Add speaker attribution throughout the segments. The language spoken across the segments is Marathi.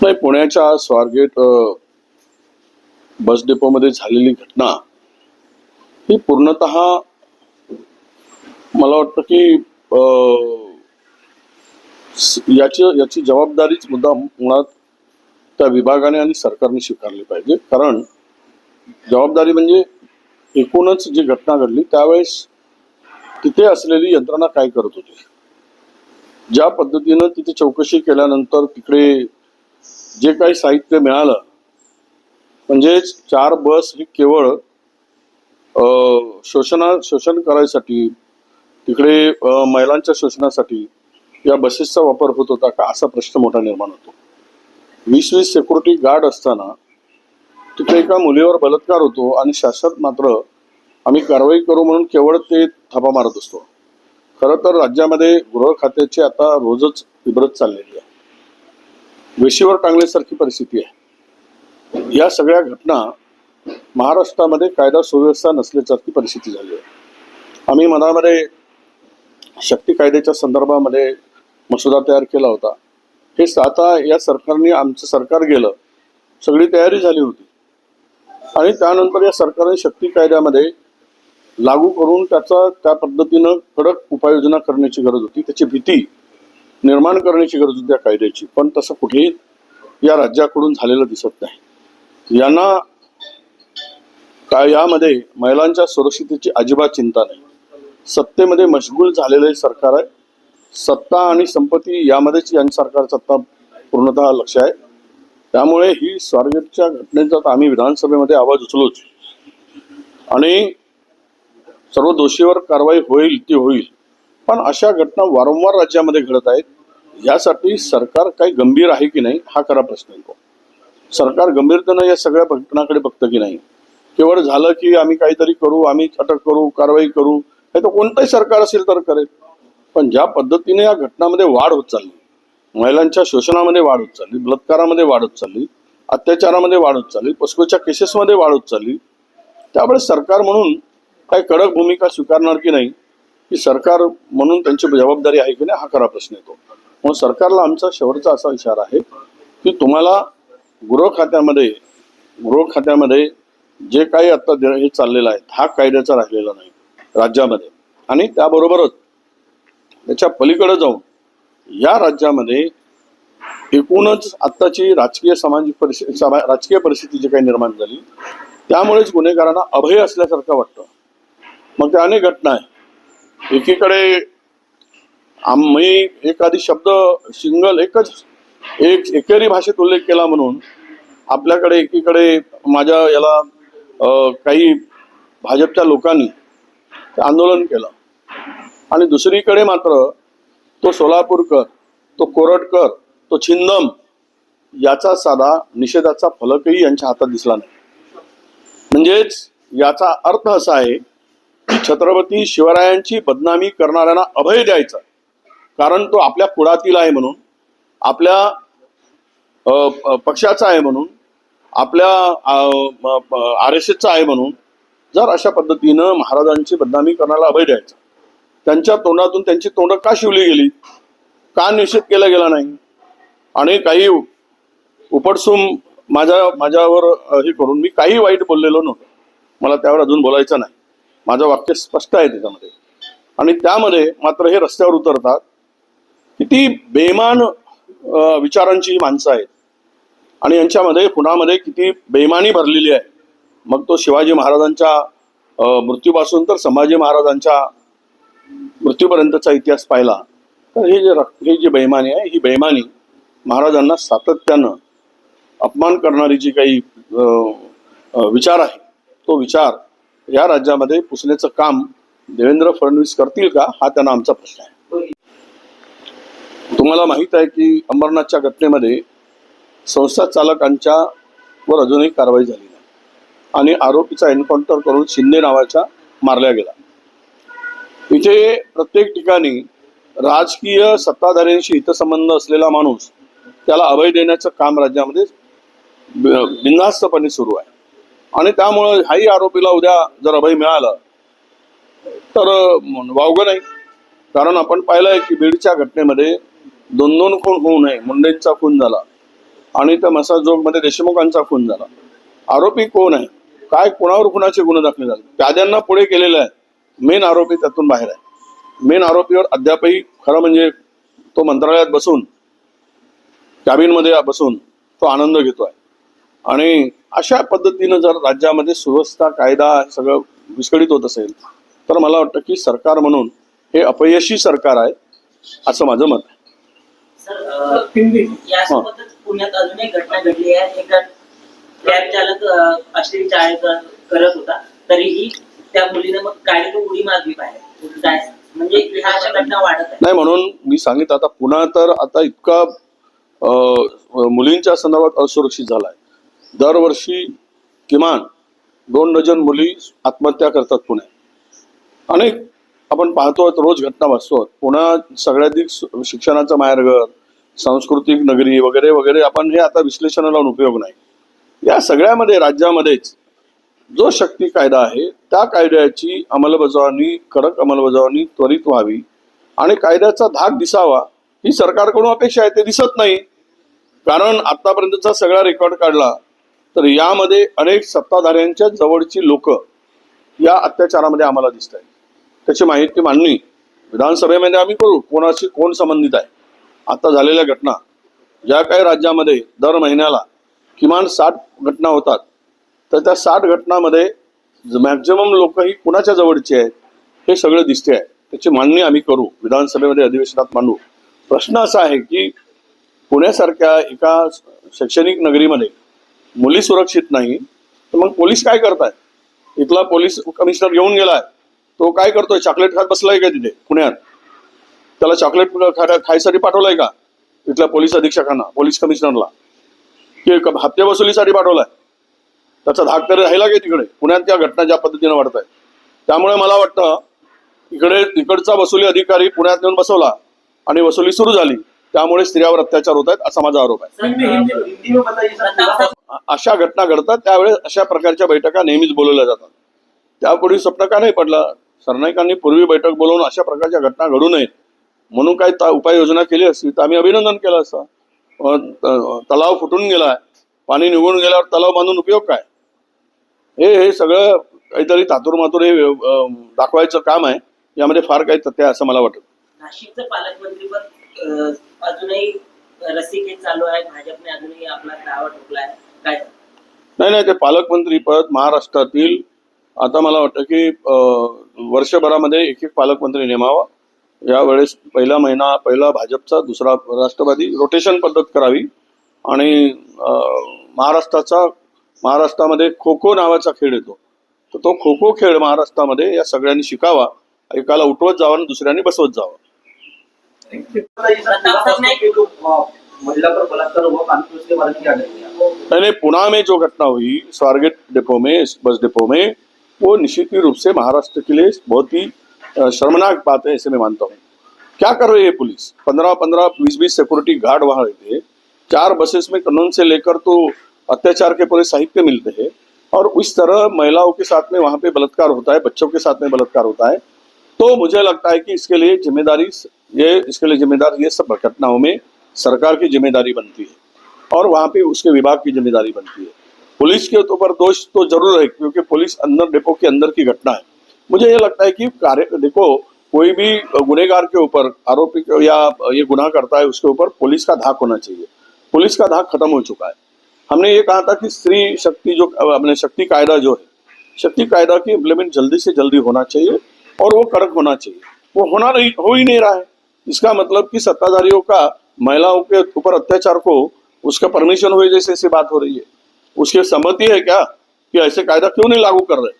Speaker 1: नाही पुण्याच्या स्वारगेट बस डेपोमध्ये झालेली घटना ही पूर्णत मला वाटतं की याची याची जबाबदारीच मुद्दा मुळात त्या विभागाने आणि सरकारने स्वीकारली पाहिजे. कारण जबाबदारी म्हणजे एकूणच जी घटना घडली त्यावेळेस तिथे असलेली यंत्रणा काय करत होती? ज्या पद्धतीनं तिथे चौकशी केल्यानंतर तिकडे जे काही साहित्य मिळालं म्हणजेच चार बस ही केवळ शोषणा शोषण करायसाठी तिकडे महिलांच्या शोषणासाठी या बसेसचा वापर होत होता का? असा प्रश्न मोठा निर्माण होतो. वीस वीस सिक्युरिटी गार्ड असताना तिथे एका मुलीवर बलात्कार होतो आणि शासन मात्र आम्ही कारवाई करू म्हणून केवळ ते थापा मारत असतो. खरं तर राज्यामध्ये गृह खात्याची आता रोजच इब्रत चाललेली आहे. वेशीवर टांगल्यासारखी परिस्थिती आहे. या सगळ्या घटना महाराष्ट्रामध्ये कायदा सुव्यवस्था नसल्यासारखी परिस्थिती झाली आहे. आम्ही मनामध्ये शक्ती कायद्याच्या संदर्भामध्ये मसुदा तयार केला होता. हे आता या सरकारने आमचं सरकार गेलं सगळी तयारी झाली होती. आणि त्यानंतर या सरकारने शक्ती कायद्यामध्ये लागू करून त्याचा त्या पद्धतीनं कडक उपाययोजना करण्याची गरज होती. त्याची भीती निर्माण करण्याची गरज होती त्या कायद्याची. पण तसं कुठेही या राज्याकडून झालेलं दिसत नाही. यांना काय यामध्ये महिलांच्या सुरक्षितेची अजिबात चिंता नाही. सत्तेमध्ये मशगूल झालेलं सरकार आहे. सत्ता आणि संपत्ती यामध्येच यांचं सरकार सत्ता पूर्णतः लक्ष आहे. त्यामुळे ही स्वारगेटच्या घटनेचा आम्ही विधानसभेमध्ये आवाज उचलोच. आणि सर्व दोषीवर कारवाई होईल ती होईल. पण अशा घटना वारंवार राज्यामध्ये घडत आहेत. यासाठी सरकार काही गंभीर आहे की नाही हा खरा प्रश्न येतो सरकार गंभीरतेनं या सगळ्या घटनाकडे बघतं की नाही. केवळ झालं की आम्ही काहीतरी करू आम्ही अटक करू कारवाई करू हे तर कोणतंही सरकार असेल तर करेल. पण ज्या पद्धतीने या घटनामध्ये वाढ होत चालली महिलांच्या शोषणामध्ये वाढ होत चालली बलात्कारामध्ये वाढ होत चालली अत्याचारामध्ये वाढ होत चालली पस्कोच्या केसेसमध्ये वाढ होत चालली त्यामुळे सरकार म्हणून काही कडक भूमिका स्वीकारणार की नाही की सरकार म्हणून त्यांची जबाबदारी आहे की नाही हा खरा प्रश्न येतो. मग सरकारला आमचा शेवटचा असा विचार आहे की तुम्हाला गृह खात्यामध्ये गृह खात्यामध्ये जे काही आता दे- हे चाललेलं आहे हा कायद्याचा राहिलेला नाही राज्यामध्ये. आणि त्याबरोबरच त्याच्या पलीकडे जाऊन या राज्यामध्ये एकूणच आत्ताची राजकीय सामाजिक परिस्थिती समा- राजकीय परिस्थिती जी काही निर्माण झाली. त्यामुळेच गुन्हेगारांना अभय असल्यासारखं वाटतं. मग त्या अनेक घटना आहे एकीकडे आम्ही एखादी शब्द सिंगल एकच एक एकेरी भाषेत उल्लेख केला म्हणून आपल्याकडे एकीकडे माझ्या याला काही भाजपच्या लोकांनी ते आंदोलन केलं. आणि दुसरीकडे मात्र तो सोलापूरकर तो कोरटकर तो छिंदम याचा साधा निषेधाचा फलकही यांच्या हातात दिसला नाही. म्हणजेच याचा अर्थ असा आहे छत्रपती शिवरायांची बदनामी करणाऱ्यांना अभय द्यायचा. कारण तो आपल्या कुळातील आहे म्हणून आपल्या अ, पक्षाचा आहे म्हणून आपल्या आर एस एसचा आहे म्हणून जर अशा पद्धतीनं महाराजांची बदनामी करण्याला अभय द्यायचा. त्यांच्या तोंडातून त्यांची तोंड का शिवली गेली? का निषेध केला गेला नाही? आणि काही उपटसूम माझ्या माझ्यावर हे करून मी काही वाईट बोललेलो नव्हतं. मला त्यावर अजून बोलायचं नाही. माझं वाक्य स्पष्ट आहे त्याच्यामध्ये. आणि त्यामध्ये मात्र हे रस्त्यावर उतरतात किती बेमान विचारांची ही माणसं आहेत. आणि यांच्यामध्ये पुण्यामध्ये किती बेमानी भरलेली आहे. मग तो शिवाजी महाराजांच्या मृत्यूपासून तर संभाजी महाराजांच्या मृत्यूपर्यंतचा इतिहास पाहिला. तर हे जे रक् हे जी बेमानी आहे ही बेमानी महाराजांना सातत्यानं अपमान करणारी जी काही विचार आहे तो विचार या राज्यामध्ये पुसण्याचं काम देवेंद्र फडणवीस करतील का हा त्यांना आमचा प्रश्न आहे. तुम्हाला माहीत आहे की अंबरनाथच्या घटनेमध्ये संस्था चालकांच्या वर अजूनही कारवाई झाली नाही. आणि आरोपीचा एन्काउंटर करून शिंदे नावाच्या मारल्या गेला. इथे प्रत्येक ठिकाणी राजकीय सत्ताधाऱ्यांशी हितसंबंध असलेला माणूस त्याला अभय देण्याचं काम राज्यामध्ये ब- बिनधास्तपणे सुरू आहे. आणि त्यामुळं ह्याही आरोपीला उद्या जर अभय मिळालं तर वावगं नाही. कारण आपण पाहिलंय की बीडच्या घटनेमध्ये दोन दोन खून होऊ नये. मुंडेंचा खून झाला आणि त्या मसाजोगमध्ये देशमुखांचा खून झाला. आरोपी कोण आहे? काय कोणावर कुणाचे गुन्हे दाखल झाले? प्याद्यांना पुढे केलेलं आहे. मेन आरोपी त्यातून बाहेर आहे. मेन आरोपीवर अद्यापही खरं म्हणजे तो मंत्रालयात बसून कॅबिनमध्ये बसून तो आनंद घेतो आहे आणि अशा पद्धतीनं जर राज्यामध्ये सुव्यवस्था कायदा सगळं विस्कळीत होत असेल तर मला वाटतं की सरकार म्हणून हे अपयशी सरकार आहे असं माझं मत आहे.
Speaker 2: सर अ, यासोबतच पुण्यात अजून एक घटना घडली आहे. एका कॅब चालक अ, अश्लील चाळे क- करत होता. तरीही त्या मुलीनं मग गाडीतून उडी मारली बाहेर. काय? म्हणजे ह्या अशा घटना वाढत आहेत.
Speaker 1: नाही म्हणून मी सांगितलं आता पुन्हा तर आता इतका मुलींच्या संदर्भात असुरक्षित झालाय. दरवर्षी किमान दोन डझन मुली आत्महत्या करतात पुण्यात अनेक आपण पाहतो रोज घटना वाचतो पुन्हा सगळ्याधिक शिक्षणाचा शिक्षणाचं माहेरघर सांस्कृतिक नगरी वगैरे वगैरे आपण हे आता विश्लेषणाला लावून उपयोग नाही. या सगळ्यामध्ये राज्यामध्येच जो शक्ती कायदा आहे त्या कायद्याची अंमलबजावणी कडक अंमलबजावणी त्वरित व्हावी आणि कायद्याचा धाक दिसावा ही सरकारकडून अपेक्षा आहे ते दिसत नाही. कारण आतापर्यंतचा सगळा रेकॉर्ड काढला तर यामध्ये अनेक सत्ताधाऱ्यांच्या जवळची लोक या अत्याचारामध्ये आम्हाला दिसत आहेत. त्याची माहिती मांडणी विधानसभेमध्ये आम्ही करू. कोणाशी कोण संबंधित आहे? आता झालेल्या घटना. ज्या काही राज्यामध्ये दर महिन्याला किमान साठ घटना होतात. तर त्या साठ घटनामध्ये मॅक्झिमम लोक ही कुणाच्या जवळची आहेत? हे सगळं दिसते आहे त्याची मांडणी आम्ही करू. विधानसभेमध्ये अधिवेशनात मांडू. प्रश्न असा आहे की पुण्यासारख्या एका शैक्षणिक नगरीमध्ये मुली सुरक्षित नाही तर मग पोलीस काय करताय? इथला पोलीस कमिशनर घेऊन गेलाय. तो काय करतोय? चॉकलेट खात बसलाय का तिथे पुण्यात? त्याला चॉकलेट खायसाठी पाठवलंय का? इथल्या पोलीस अधीक्षकांना पोलीस कमिशनरला. की हत्या वसुलीसाठी पाठवलाय. त्याचा धाक तरी राहिला की तिकडे. पुण्यात त्या घटना ज्या पद्धतीने वाढत आहे त्यामुळे मला वाटतं इकडे तिकडचा वसुली अधिकारी पुण्यात येऊन बसवला आणि वसुली सुरू झाली. त्यामुळे स्त्रियावर अत्याचार होत आहेत असा माझा आरोप आहे. अशा घटना घडतात त्यावेळेस अशा प्रकारच्या बैठका नेहमीच बोलवल्या जातात. त्यापूर्वी स्वप्न का नाही पडला? सरनाईकांनी पूर्वी बैठक बोलवून अशा प्रकारच्या घटना घडू नयेत. म्हणून काही उपाययोजना केली असती? तर आम्ही अभिनंदन केलं असतं. तलाव फुटून गेलाय. पाणी निघून गेल्यावर तलाव बांधून उपयोग काय? हे हे सगळं काहीतरी तातूर मातूर हे दाखवायचं काम आहे. यामध्ये फार काही तथ्य असं मला वाटत.
Speaker 2: नाशिकचं पालकमंत्री पण अजूनही रस्सीखेच चालू आहे. भाजपने अजूनही आपला दावा ठोकला आहे
Speaker 1: नाही नाही ते पालकमंत्री पद महाराष्ट्रातील आता मला वाटतं की वर्षभरामध्ये एक एक पालकमंत्री नेमावा. यावेळेस पहिला महिना पहिला भाजपचा दुसरा राष्ट्रवादी रोटेशन पद्धत करावी. आणि महाराष्ट्राचा महाराष्ट्रामध्ये खो खो नावाचा खेळ येतो. तर तो खो खो खेळ महाराष्ट्रामध्ये या सगळ्यांनी शिकावा. एकाला उठवत जावा आणि दुसऱ्यांनी बसवत जावा.
Speaker 3: महिला में
Speaker 1: पुणे में जो घटना हुई, स्वारगेट डिपो में बस डिपो में, वो निश्चित रूप से महाराष्ट्र के लिए बहुत ही शर्मनाक बात है ऐसे मैं मानता हूँ। क्या कर रही है पुलिस? पंद्रह पंद्रह, बीस बीस सिक्योरिटी गार्ड वहाँ रहते हैं। चार बसेस में कानून से लेकर तो अत्याचार के पूरे साहित्य मिलते हैं। और उस तरह महिलाओं के साथ में वहाँ पे बलात्कार होता है, बच्चों के साथ में बलात्कार होता है। तो मुझे लगता है कि इसके लिए ज़िम्मेदारी ये, इसके लिए जिम्मेदार ये सब घटनाओं में सरकार की ज़िम्मेदारी बनती है और वहाँ पे उसके विभाग की ज़िम्मेदारी बनती है। पुलिस के ऊपर दोष तो ज़रूर है, क्योंकि पुलिस अंदर डिपो के अंदर की घटना है। मुझे ये लगता है कि कार्य, देखो, कोई भी गुनेगार के ऊपर आरोपी या ये गुनाह करता है, उसके ऊपर पुलिस का धाक होना चाहिए। पुलिस का धाक खत्म हो चुका है। हमने ये कहा था कि स्त्री शक्ति जो अपने शक्ति कायदा जो है, शक्ति कायदा की इम्प्लीमेंट जल्दी से जल्दी होना चाहिए और वो कड़क होना चाहिए। वो होना नहीं, हो ही नहीं रहा है। इसका मतलब कि सत्ताधारियों का महिलाओं के ऊपर अत्याचार को उसका परमिशन हुए जैसे ऐसी बात हो रही है। उसकी सहमति है क्या कि ऐसे कायदा क्यों नहीं लागू कर रहे?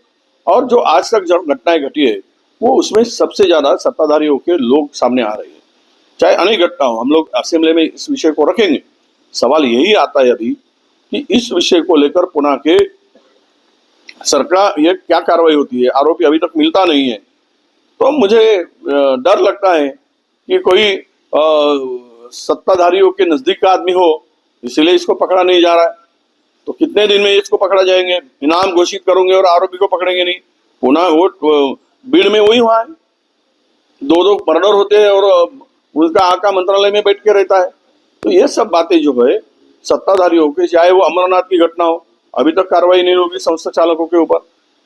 Speaker 1: और जो आज तक जब घटनाएँ घटी है वो उसमें सबसे ज़्यादा सत्ताधारियों के लोग सामने आ रहे हैं। चाहे अनेक घटना हो हम लोग असेंबली में इस विषय को रखेंगे। सवाल यही आता है अभी कि इस विषय को लेकर पुनः के सरकार ये क्या कार्रवाई होती है? आरोपी अभी तक मिलता नहीं है। तो मुझे डर लगता है कि कोई अ, सत्ताधारियों के नज़दीक का आदमी हो, इसीलिए इसको पकड़ा नहीं जा रहा है। तो कितने दिन में इसको पकड़ा जाएँगे? इनाम घोषित करोगे और आरोपी को पकड़ेंगे नहीं। पुनः वो भीड़ में वही हुआ है। दो दो मर्डर होते हैं और उनका आका मंत्रालय में बैठ के रहता है। तो ये सब बातें जो है सत्ताधारी हो के, चाहे वो अमरनाथ की घटना हो, अभी तक कार्रवाई नहीं होगी संस्था चालकों के ऊपर।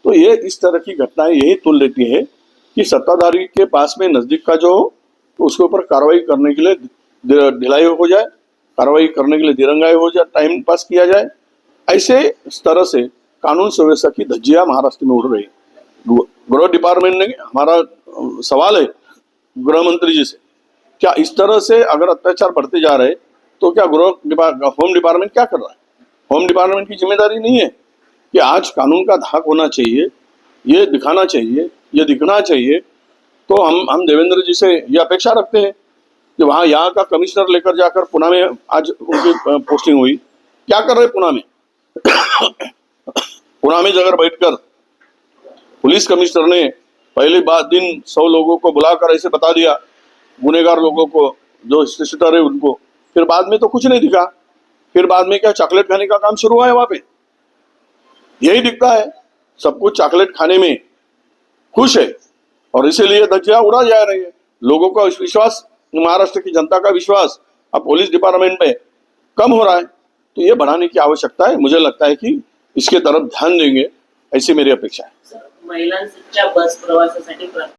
Speaker 1: तो ये इस तरह की घटनाएँ यही तुल लेती है कि सत्ताधारी के पास में नज़दीक का जो हो तो उसके ऊपर कार्रवाई करने के लिए ढिलाई हो जाए, कार्रवाई करने के लिए दिरंगाई हो जाए टाइम पास किया जाए, ऐसे तरह से कानून सुव्यवस्था की धज्जियाँ महाराष्ट्र में उड़ रही गृह डिपार्टमेंट ने, हमारा, सवाल है, गृह मंत्री जी से, क्या इस तरह से अगर अत्याचार बढ़ते जा रहे तो क्या गृह होम डिपार्टमेंट क्या कर रहा है? होम डिपार्टमेंट की ज़िम्मेदारी नहीं है कि आज कानून का धाक होना चाहिए, ये दिखाना चाहिए, ये दिखना चाहिए तो हम हम देवेंद्र जी से ये अपेक्षा रखते हैं। कि वहाँ यहाँ का कमिश्नर लेकर जाकर पुणे में आज उनकी पोस्टिंग हुई। क्या कर रहे पुणे में? पुणे में जगह बैठकर पुलिस कमिश्नर ने पहले बात दिन सौ लोगों को बुलाकर ऐसे बता दिया, गुनेगार लोगों को, जो शूटर है उनको। फिर बाद में तो कुछ नहीं दिखा। फिर बाद में क्या चॉकलेट खाने का काम शुरू हुआ है वहाँ पे? यही दिखता है। सब कुछ चॉकलेट खाने में खुश है। और इसीलिए धज्जियाँ उड़ा जा रही है। लोगों का विश्वास महाराष्ट्र की जनता का विश्वास अब पुलिस डिपार्टमेंट में कम हो रहा है तो ये बढ़ाने की आवश्यकता है। मुझे लगता है कि इसके तरफ़ ध्यान देंगे, ऐसी मेरी अपेक्षा है।
Speaker 2: महिलांच्या बस प्रवासासाठी प्र-